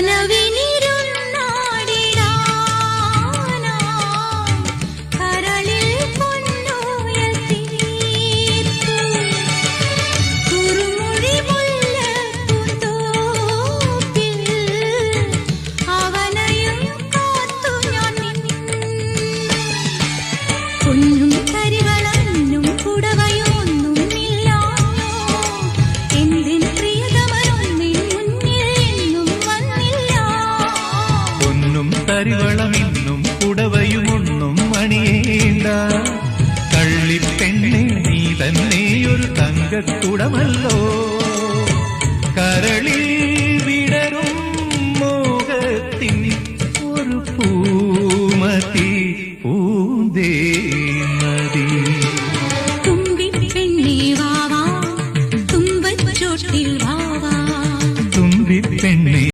கனவே ഒന്നും തരിവളമിന്നും പുടവയുമൊന്നും മണിയേണ്ട. കള്ളിപ്പെണ്ണെ നീ തന്നെ ഒരു തങ്കത്തുടമല്ലോ കരളിൽ വിടരും മോഹത്തിൻ ഒരു പൂമതി പൂന്തേ നദി തുമ്പിപ്പെണ്ണേ വാവാ തുമ്പിപ്പെണ്ണേ